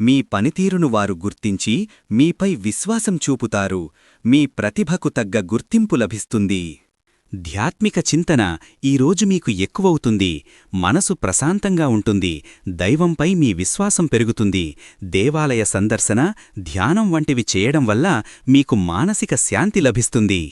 మీ పనితీరును వారు గుర్తించి మీపై విశ్వాసం చూపుతారు. మీ ప్రతిభకు తగ్గ గుర్తింపు లభిస్తుంది. ధ్యాత్మిక చింతన ఈరోజు మీకు ఎక్కువవుతుంది. మనసు ప్రశాంతంగా ఉంటుంది. దైవంపై మీ విశ్వాసం పెరుగుతుంది. దేవాలయ సందర్శన ధ్యానం వంటివి చేయడం వల్ల మీకు మానసిక శాంతి లభిస్తుంది.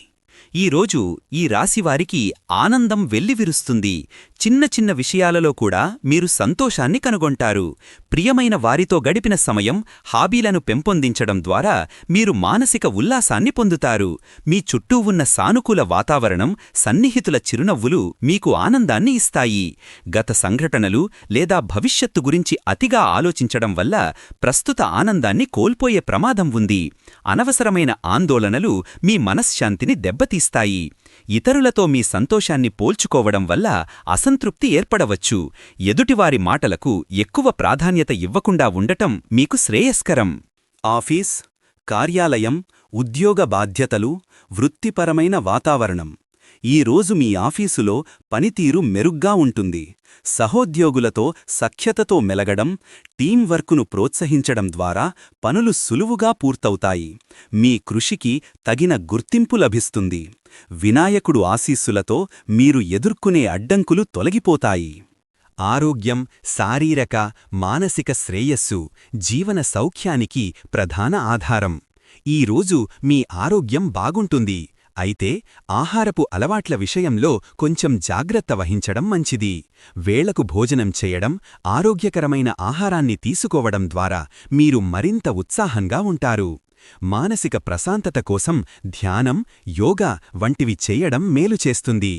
ఈరోజు ఈ రాశివారికి ఆనందం వెల్లివిరుస్తుంది. చిన్న చిన్న విషయాలలో కూడా మీరు సంతోషాన్ని కనుగొంటారు. ప్రియమైన వారితో గడిపిన సమయం హాబీలను పెంపొందించడం ద్వారా మీరు మానసిక ఉల్లాసాన్ని పొందుతారు. మీ చుట్టూ ఉన్న సానుకూల వాతావరణం సన్నిహితుల చిరునవ్వులు మీకు ఆనందాన్ని ఇస్తాయి. గత సంఘటనలు లేదా భవిష్యత్తు గురించి అతిగా ఆలోచించడం వల్ల ప్రస్తుత ఆనందాన్ని కోల్పోయే ప్రమాదం ఉంది. అనవసరమైన ఆందోళనలు మీ మనశ్శాంతిని దెబ్బతీస్తాయి ఇతరులతో మీ సంతోషాన్ని పోల్చుకోవడం వల్ల అసంతృప్తి ఏర్పడవచ్చు. ఎదుటివారి మాటలకు ఎక్కువ ప్రాధాన్యత ఇవ్వకుండా ఉండటం మీకు శ్రేయస్కరం. ఆఫీస్ కార్యాలయం ఉద్యోగ బాధ్యతలు వృత్తిపరమైన వాతావరణం. ఈరోజు మీ ఆఫీసులో పనితీరు మెరుగ్గా ఉంటుంది. సహోద్యోగులతో సఖ్యతతో మెలగడం టీం వర్కును ప్రోత్సహించడం ద్వారా పనులు సులువుగా పూర్తవుతాయి. మీ కృషికి తగిన గుర్తింపు లభిస్తుంది. వినాయకుడు ఆశీస్సులతో మీరు ఎదుర్కొనే అడ్డంకులు తొలగిపోతాయి. ఆరోగ్యం శారీరక మానసిక శ్రేయస్సు జీవన సౌఖ్యానికి ప్రధాన ఆధారం. ఈరోజు మీ ఆరోగ్యం బాగుంటుంది. అయితే ఆహారపు అలవాట్ల విషయంలో కొంచెం జాగ్రత్త వహించడం మంచిది. వేళకు భోజనం చేయడం ఆరోగ్యకరమైన ఆహారాన్ని తీసుకోవడం ద్వారా మీరు మరింత ఉత్సాహంగా ఉంటారు. మానసిక ప్రశాంతత కోసం ధ్యానం యోగా వంటివి చేయడం మేలు చేస్తుంది.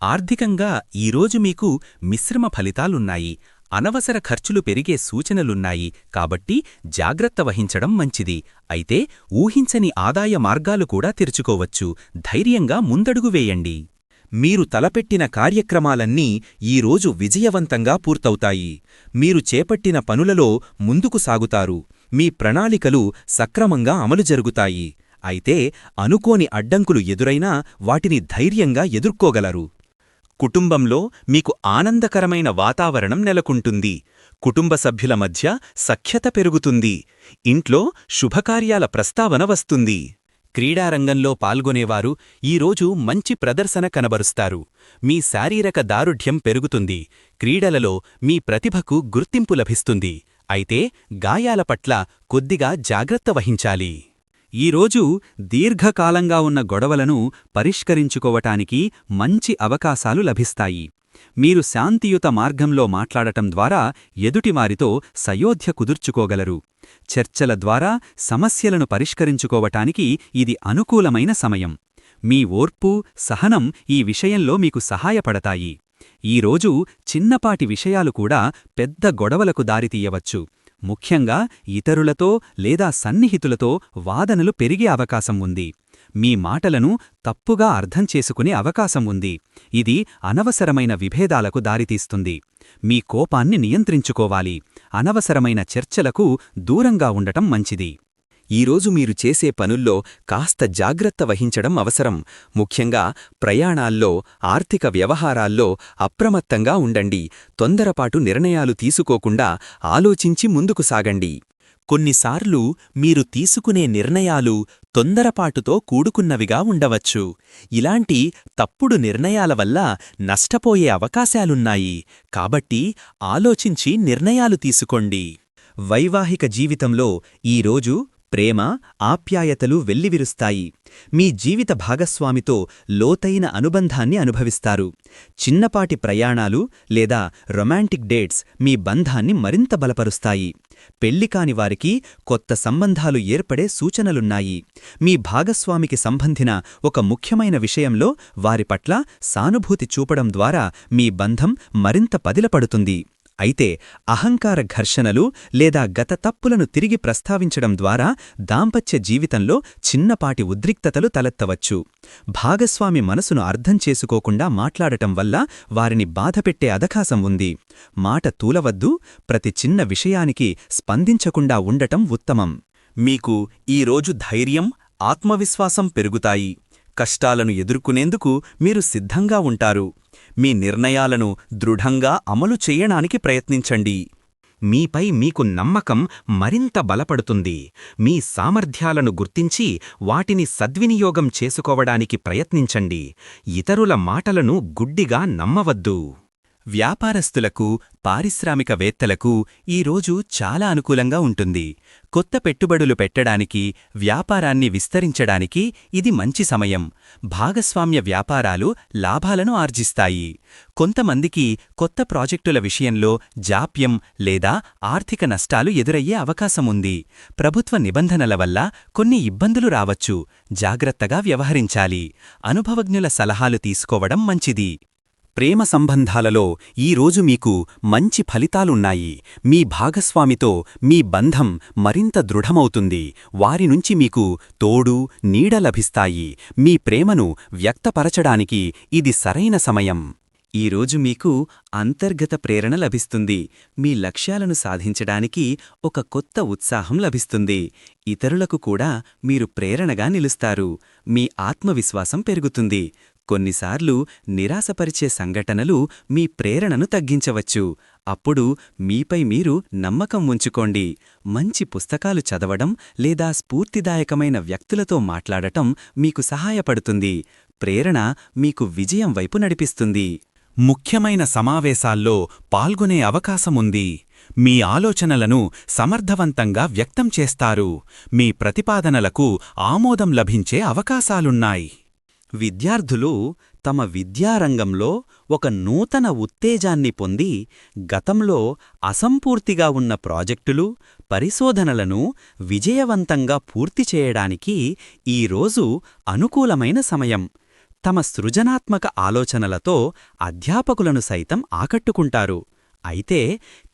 ఆర్థికంగా ఈరోజు మీకు మిశ్రమ ఫలితాలున్నాయి. అనవసర ఖర్చులు పెరిగే సూచనలున్నాయి కాబట్టి జాగ్రత్త వహించడం మంచిది. అయితే ఊహించని ఆదాయ మార్గాలు కూడా తెరుచుకోవచ్చు. ధైర్యంగా ముందడుగు వేయండి. మీరు తలపెట్టిన కార్యక్రమాలన్నీ ఈరోజు విజయవంతంగా పూర్తవుతాయి. మీరు చేపట్టిన పనులలో ముందుకు సాగుతారు. మీ ప్రణాళికలు సక్రమంగా అమలు జరుగుతాయి. అయితే అనుకోని అడ్డంకులు ఎదురైనా వాటిని ధైర్యంగా ఎదుర్కోగలరు. కుటుంబంలో మీకు ఆనందకరమైన వాతావరణం నెలకొంటుంది. కుటుంబ సభ్యుల మధ్య సఖ్యత పెరుగుతుంది. ఇంట్లో శుభకార్యాల ప్రస్తావన వస్తుంది. క్రీడారంగంలో పాల్గొనేవారు ఈరోజు మంచి ప్రదర్శన కనబరుస్తారు. మీ శారీరక దారుఢ్యం పెరుగుతుంది. క్రీడలలో మీ ప్రతిభకు గుర్తింపు లభిస్తుంది. అయితే గాయాల పట్ల కొద్దిగా జాగ్రత్త వహించాలి. ఈరోజు దీర్ఘకాలంగా ఉన్న గొడవలను పరిష్కరించుకోవటానికి మంచి అవకాశాలు లభిస్తాయి. మీరు శాంతియుత మార్గంలో మాట్లాడటం ద్వారా ఎదుటివారితో సయోధ్య కుదుర్చుకోగలరు. చర్చల ద్వారా సమస్యలను పరిష్కరించుకోవటానికి ఇది అనుకూలమైన సమయం. మీ ఓర్పు సహనం ఈ విషయంలో మీకు సహాయపడతాయి. ఈరోజు చిన్నపాటి విషయాలు కూడా పెద్ద గొడవలకు దారితీయవచ్చు. ముఖ్యంగా ఇతరులతో లేదా సన్నిహితులతో వాదనలు పెరిగే అవకాశం ఉంది. మీ మాటలను తప్పుగా అర్థం చేసుకునే అవకాశం ఉంది. ఇది అనవసరమైన విభేదాలకు దారితీస్తుంది. మీ కోపాన్ని నియంత్రించుకోవాలి. అనవసరమైన చర్చలకు దూరంగా ఉండటం మంచిది. ఈరోజు మీరు చేసే పనుల్లో కాస్త జాగ్రత్త వహించడం అవసరం. ముఖ్యంగా ప్రయాణాల్లో ఆర్థిక వ్యవహారాల్లో అప్రమత్తంగా ఉండండి. తొందరపాటు నిర్ణయాలు తీసుకోకుండా ఆలోచించి ముందుకు సాగండి. కొన్నిసార్లు మీరు తీసుకునే నిర్ణయాలు తొందరపాటుతో కూడుకున్నవిగా ఉండవచ్చు. ఇలాంటి తప్పుడు నిర్ణయాల వల్ల నష్టపోయే అవకాశాలున్నాయి. కాబట్టి ఆలోచించి నిర్ణయాలు తీసుకోండి. వైవాహిక జీవితంలో ఈరోజు ప్రేమ ఆప్యాయతలు వెల్లివిరుస్తాయి. మీ జీవిత భాగస్వామితో లోతైన అనుబంధాన్ని అనుభవిస్తారు. చిన్నపాటి ప్రయాణాలు లేదా రొమాంటిక్ డేట్స్ మీ బంధాన్ని మరింత బలపరుస్తాయి. పెళ్ళికాని వారికి కొత్త సంబంధాలు ఏర్పడే సూచనలున్నాయి. మీ భాగస్వామికి సంబంధిన ఒక ముఖ్యమైన విషయంలో వారి పట్ల సానుభూతి చూపడం ద్వారా మీ బంధం మరింత పదిలపడుతుంది. అయితే అహంకార ఘర్షణలు లేదా గత తప్పులను తిరిగి ప్రస్తావించడం ద్వారా దాంపత్య జీవితంలో చిన్నపాటి ఉద్రిక్తతలు తలెత్తవచ్చు. భాగస్వామి మనసును అర్థం చేసుకోకుండా మాట్లాడటం వల్ల వారిని బాధపెట్టే అధకాశం ఉంది. మాట తూలవద్దు ప్రతి చిన్న విషయానికి స్పందించకుండా ఉండటం ఉత్తమం. మీకు ఈరోజు ధైర్యం ఆత్మవిశ్వాసం పెరుగుతాయి. కష్టాలను ఎదుర్కొనేందుకు మీరు సిద్ధంగా ఉంటారు. మీ నిర్ణయాలను దృఢంగా అమలు చేయడానికి ప్రయత్నించండి. మీపై మీకు నమ్మకం మరింత బలపడుతుంది. మీ సామర్థ్యాలను గుర్తించి వాటిని సద్వినియోగం చేసుకోవడానికి ప్రయత్నించండి. ఇతరుల మాటలను గుడ్డిగా నమ్మవద్దు. వ్యాపారస్తులకు పారిశ్రామికవేత్తలకు ఈరోజు చాలా అనుకూలంగా ఉంటుంది. కొత్త పెట్టుబడులు పెట్టడానికి వ్యాపారాన్ని విస్తరించడానికి ఇది మంచి సమయం. భాగస్వామ్య వ్యాపారాలు లాభాలను ఆర్జిస్తాయి. కొంతమందికి కొత్త ప్రాజెక్టుల విషయంలో జాప్యం లేదా ఆర్థిక నష్టాలు ఎదురయ్యే అవకాశముంది ప్రభుత్వ నిబంధనల వల్ల కొన్ని ఇబ్బందులు రావచ్చు. జాగ్రత్తగా వ్యవహరించాలి. అనుభవజ్ఞుల సలహాలు తీసుకోవడం మంచిది. ప్రేమ సంబంధాలలో ఈరోజు మీకు మంచి ఫలితాలున్నాయి. మీ భాగస్వామితో మీ బంధం మరింత దృఢమవుతుంది. వారి నుంచి మీకు తోడు నీడ లభిస్తాయి. మీ ప్రేమను వ్యక్తపరచడానికి ఇది సరైన సమయం. ఈరోజు మీకు అంతర్గత ప్రేరణ లభిస్తుంది. మీ లక్ష్యాలను సాధించడానికి ఒక కొత్త ఉత్సాహం లభిస్తుంది. ఇతరులకు కూడా మీరు ప్రేరణగా నిలుస్తారు. మీ ఆత్మవిశ్వాసం పెరుగుతుంది. కొన్నిసార్లు నిరాశపరిచే సంఘటనలు మీ ప్రేరణను తగ్గించవచ్చు. అప్పుడు మీపై మీరు నమ్మకం ఉంచుకోండి. మంచి పుస్తకాలు చదవడం లేదా స్ఫూర్తిదాయకమైన వ్యక్తులతో మాట్లాడటం మీకు సహాయపడుతుంది. ప్రేరణ మీకు విజయం వైపు నడిపిస్తుంది. ముఖ్యమైన సమావేశాల్లో పాల్గొనే అవకాశముంది. మీ ఆలోచనలను సమర్థవంతంగా వ్యక్తం చేస్తారు. మీ ప్రతిపాదనలకు ఆమోదం లభించే అవకాశాలున్నాయి. విద్యార్థులు తమ విద్యారంగంలో ఒక నూతన ఉత్తేజాన్ని పొంది గతంలో అసంపూర్తిగా ఉన్న ప్రాజెక్టులు పరిశోధనలను విజయవంతంగా పూర్తి చేయడానికి ఈరోజు అనుకూలమైన సమయం. తమ సృజనాత్మక ఆలోచనలతో అధ్యాపకులను సైతం ఆకట్టుకుంటారు. అయితే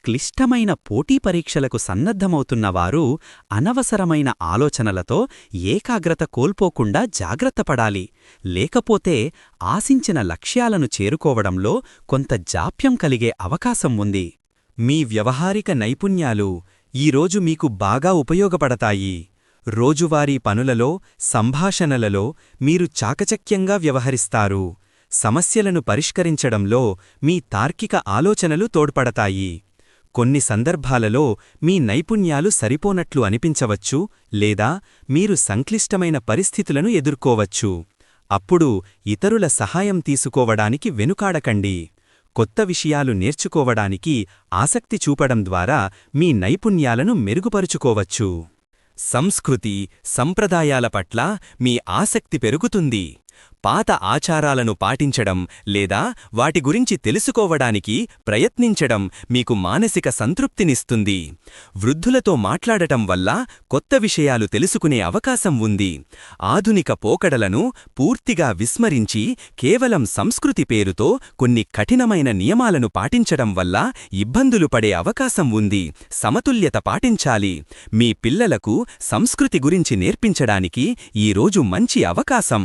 క్లిష్టమైన పోటీ పరీక్షలకు సన్నద్ధమవుతున్నవారు అనవసరమైన ఆలోచనలతో ఏకాగ్రత కోల్పోకుండా జాగ్రత్తపడాలి లేకపోతే ఆశించిన లక్ష్యాలను చేరుకోవడంలో కొంత జాప్యం కలిగే అవకాశం ఉంది. మీ వ్యవహారిక నైపుణ్యాలు ఈరోజు మీకు బాగా ఉపయోగపడతాయి. రోజువారీ పనులలో సంభాషణలలో మీరు చాకచక్యంగా వ్యవహరిస్తారు. సమస్యలను పరిష్కరించడంలో మీ తార్కిక ఆలోచనలు తోడ్పడతాయి. కొన్ని సందర్భాలలో మీ నైపుణ్యాలు సరిపోనట్లు అనిపించవచ్చు లేదా మీరు సంక్లిష్టమైన పరిస్థితులను ఎదుర్కోవచ్చు. అప్పుడు ఇతరుల సహాయం తీసుకోవడానికి వెనుకాడకండి. కొత్త విషయాలు నేర్చుకోవడానికి ఆసక్తి చూపడం ద్వారా మీ నైపుణ్యాలను మెరుగుపరుచుకోవచ్చు. సంస్కృతి సంప్రదాయాల పట్ల మీ ఆసక్తి పెరుగుతుంది. పాత ఆచారాలను పాటించడం లేదా వాటి గురించి తెలుసుకోవడానికి ప్రయత్నించడం మీకు మానసిక సంతృప్తినిస్తుంది. వృద్ధులతో మాట్లాడటం వల్ల కొత్త విషయాలు తెలుసుకునే అవకాశం ఉంది. ఆధునిక పోకడలను పూర్తిగా విస్మరించి కేవలం సంస్కృతి పేరుతో కొన్ని కఠినమైన నియమాలను పాటించడం వల్ల ఇబ్బందులు పడే అవకాశం ఉంది. సమతుల్యత పాటించాలి. మీ పిల్లలకు సంస్కృతి గురించి నేర్పించడానికి ఈరోజు మంచి అవకాశం.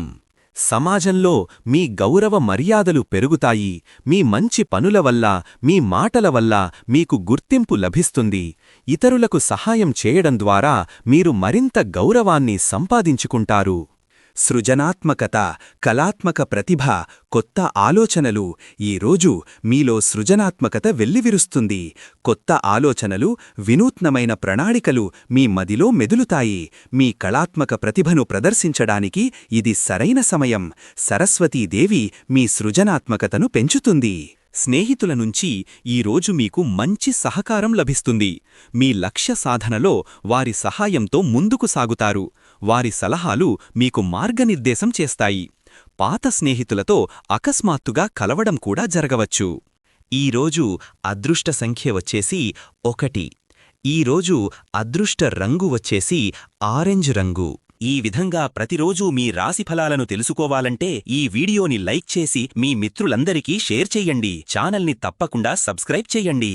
సమాజంలో మీ గౌరవ మర్యాదలు పెరుగుతాయి. మీ మంచి పనుల వల్ల మీ మాటల వల్ల మీకు గుర్తింపు లభిస్తుంది. ఇతరులకు సహాయం చేయడం ద్వారా మీరు మరింత గౌరవాన్ని సంపాదించుకుంటారు. సృజనాత్మకత కళాత్మక ప్రతిభ కొత్త ఆలోచనలు. ఈరోజు మీలో సృజనాత్మకత వెల్లివిరుస్తుంది. కొత్త ఆలోచనలు వినూత్నమైన ప్రణాళికలు మీ మదిలో మెదులుతాయి. మీ కళాత్మక ప్రతిభను ప్రదర్శించడానికి ఇది సరైన సమయం. సరస్వతీదేవి మీ సృజనాత్మకతను పెంచుతుంది. స్నేహితుల నుంచి ఈరోజు మీకు మంచి సహకారం లభిస్తుంది. మీ లక్ష్య సాధనలో వారి సహాయంతో ముందుకు సాగుతారు. వారి సలహాలు మీకు మార్గనిర్దేశం చేస్తాయి. పాత స్నేహితులతో అకస్మాత్తుగా కలవడం కూడా జరగవచ్చు. ఈరోజు అదృష్ట సంఖ్య వచ్చేసి ఒకటి. ఈరోజు అదృష్ట రంగు వచ్చేసి ఆరెంజ్ రంగు. ఈ విధంగా ప్రతిరోజూ మీ రాశిఫలాలను తెలుసుకోవాలంటే ఈ వీడియోని లైక్ చేసి మీ మిత్రులందరికీ షేర్ చెయ్యండి ఛానల్ని తప్పకుండా సబ్స్క్రైబ్ చెయ్యండి